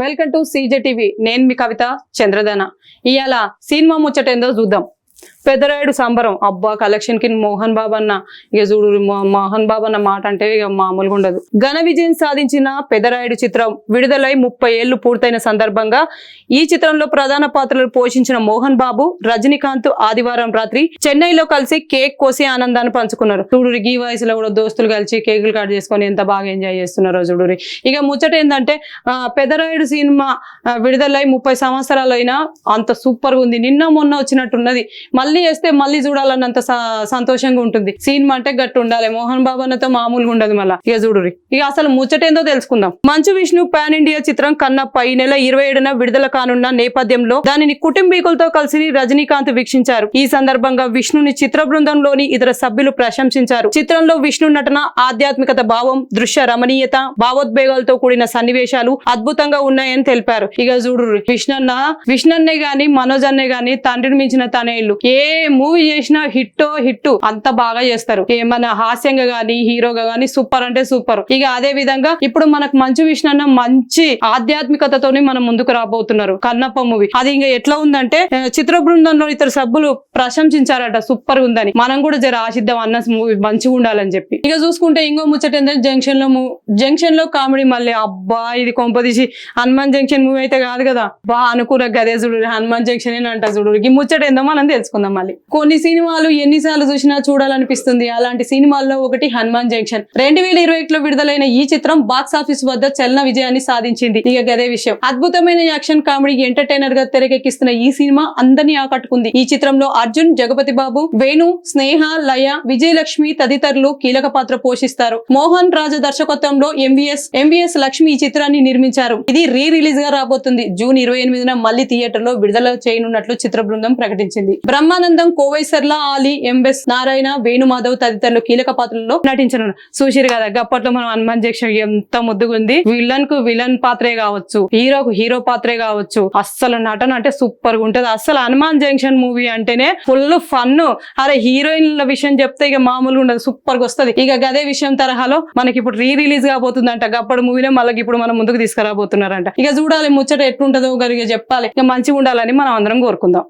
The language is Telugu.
Welcome to CJ TV. నేను మీ కవిత చంద్రధన ఇవాళ సినిమా ముచ్చట ఏందో చూద్దాం. పెద్దరాయుడు సంబరం. అబ్బా కలెక్షన్కి మోహన్ బాబు అన్న ఇక చూడు మోహన్ బాబు అన్న మాట అంటే ఇక మామూలుగా ఉండదు. ఘన విజయం సాధించిన పెదరాయుడు చిత్రం విడుదలై ముప్పై ఏళ్ళు పూర్తయిన సందర్భంగా ఈ చిత్రంలో ప్రధాన పాత్రలు పోషించిన మోహన్ బాబు రజనీకాంత్ ఆదివారం రాత్రి చెన్నైలో కలిసి కేక్ కోసి ఆనందాన్ని పంచుకున్నారు. చూడురి ఈ వయసులో కూడా దోస్తులు కలిసి కేకులు కట్ చేసుకొని ఎంత బాగా ఎంజాయ్ చేస్తున్నారో చూడురి ఇక ముచ్చట ఏంటంటే ఆ, పెదరాయుడు సినిమా విడుదలై ముప్పై సంవత్సరాలు అయినా అంత సూపర్గా ఉంది. నిన్న మొన్న వచ్చినట్టున్నది. మళ్ళీ వేస్తే మళ్ళీ చూడాలన్నంత స- సంతోషంగా ఉంటుంది. సినిమా అంటే గట్టు ఉండాలి. మోహన్ బాబు అన్నతో మామూలుగా ఉండదు మళ్ళీ. ఇక చూడురి ఇక అసలు ముచ్చటేందో తెలుసుకుందాం. మంచు విష్ణు పాన్ ఇండియా చిత్రం కన్నప్ప ఈ నెల ఇరవై ఏడున విడుదల కానున్న నేపథ్యంలో దానిని కుటుంబీకులతో కలిసి రజనీకాంత్ వీక్షించారు. ఈ సందర్భంగా విష్ణుని చిత్ర బృందంలోని ఇతర సభ్యులు ప్రశంసించారు. చిత్రంలో విష్ణు నటన ఆధ్యాత్మికత భావం దృశ్య రమణీయత భావోద్వేగాలతో కూడిన సన్నివేశాలు అద్భుతంగా ఉన్నాయని తెలిపారు. ఇక చూడు విష్ణన్న విష్ణన్నే గాని మనోజ్ అన్నే గాని తండ్రిని మించిన తనేళ్ళు ఏ మూవీ చేసినా హిట్టో హిట్ అంత బాగా చేస్తారు. ఏమన్నా హాస్యంగా గాని హీరోగా గాని సూపర్ అంటే సూపర్. ఇక అదే విధంగా ఇప్పుడు మనకు మంచు విష్ణన్న మంచి ఆధ్యాత్మికతతోనే మనం ముందుకు రాబోతున్నారు. కన్నప్ప మూవీ. అది ఇంకా ఎట్లా ఉందంటే చిత్ర బృందంలో ఇతర సభ్యులు ప్రశంసించారట సూపర్ ఉందని. మనం కూడా జర ఆశిద్దాం అన్న మూవీ మంచిగా ఉండాలని చెప్పి. ఇక చూసుకుంటే ఇంకో ముచ్చట ఏంటంటే జంక్షన్లో జంక్షన్లో కామెడీ మళ్ళీ అబ్బా ఇది కొంపదీసి హనుమాన్ జంక్షన్ మూవీ అయితే కాదు కదా. బా అనుకున్న గదే చూడు హనుమాన్ జంక్షన్ అని అంట చూడు. ఈ ముచ్చట ఏందో మనం తెలుసు? చేసుకుందాం మళ్ళీ. కొన్ని సినిమాలు ఎన్నిసార్లు చూసినా చూడాలనిపిస్తుంది. అలాంటి సినిమాల్లో ఒకటి హనుమాన్ జంక్షన్. రెండు వేల ఇరవై ఒకటిలో విడుదలైన ఈ చిత్రం బాక్స్ ఆఫీస్ వద్ద చలన విజయాన్ని సాధించింది. ఇక గదే విషయం. అద్భుతమైన యాక్షన్ కామెడీ ఎంటర్టైనర్గా తెరకెక్కిస్తున్న ఈ సినిమా అందరినీ ఆకట్టుకుంది. ఈ చిత్రంలో అర్జున్ జగపతి బాబు వేణు స్నేహ లయ విజయలక్ష్మి తదితరులు కీలక పాత్ర పోషిస్తారు. మోహన్ రాజ దర్శకత్వంలో ఎంవిఎస్ ఎంవిఎస్ లక్ష్మి ఈ చిత్రాన్ని నిర్మించారు. ఇది రీ రిలీజ్గా రాబోతుంది. జూన్ ఇరవై ఎనిమిదిన మళ్ళీ థియేటర్లో విడుదల చేయనున్నట్లు చిత్ర బృందం ప్రకటించింది. బ్రహ్మానందం కోవైసర్ల ఆలి ఎంఎస్ నారాయణ వేణుమాధవ్ తదితరులు కీలక పాత్రల్లో నటించను సుశీర్ గారు అప్పట్లో మనం హనుమాన్ జంక్షన్ ఎంత ముద్దుగుంది. విలన్కు విలన్ పాత్రే కావచ్చు హీరోకు హీరో పాత్రే కావచ్చు. అస్సలు నటన అంటే సూపర్గా ఉంటది. అస్సలు హనుమాన్ జంక్షన్ మూవీ అంటేనే ఫుల్ ఫన్ అరే హీరోయిన్ల విషయం చెప్తే ఇక మామూలుగా ఉండదు. సూపర్గా వస్తది. ఇక గదే విషయం తరహాలో మనకి ఇప్పుడు రీ రిలీజ్ కాబోతుందంట గప్పటి మూవీలో మళ్ళీ ఇప్పుడు మనం ముందుకు తీసుకురాబోతున్నారంట. ఇక చూడాలి ముచ్చట ఎట్లుంటదో గరిగా చెప్పాలి. ఇక మంచిగా ఉండాలని మనం అందరం కోరుకుందాం.